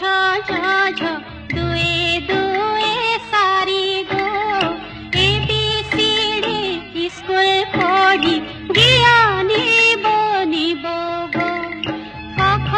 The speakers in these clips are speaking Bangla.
ছ ছ ছ দুয়ে দুয়ে সারি গো। A, B, C, D, school পড়ি জ্ঞানী বনিব গো। খ খ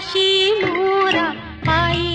काशी मोरा आई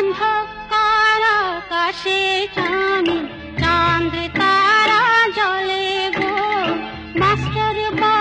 অন্ধকার আকাশে চাঁদ চাঁদ তারা জলে গো। মাস্টার বা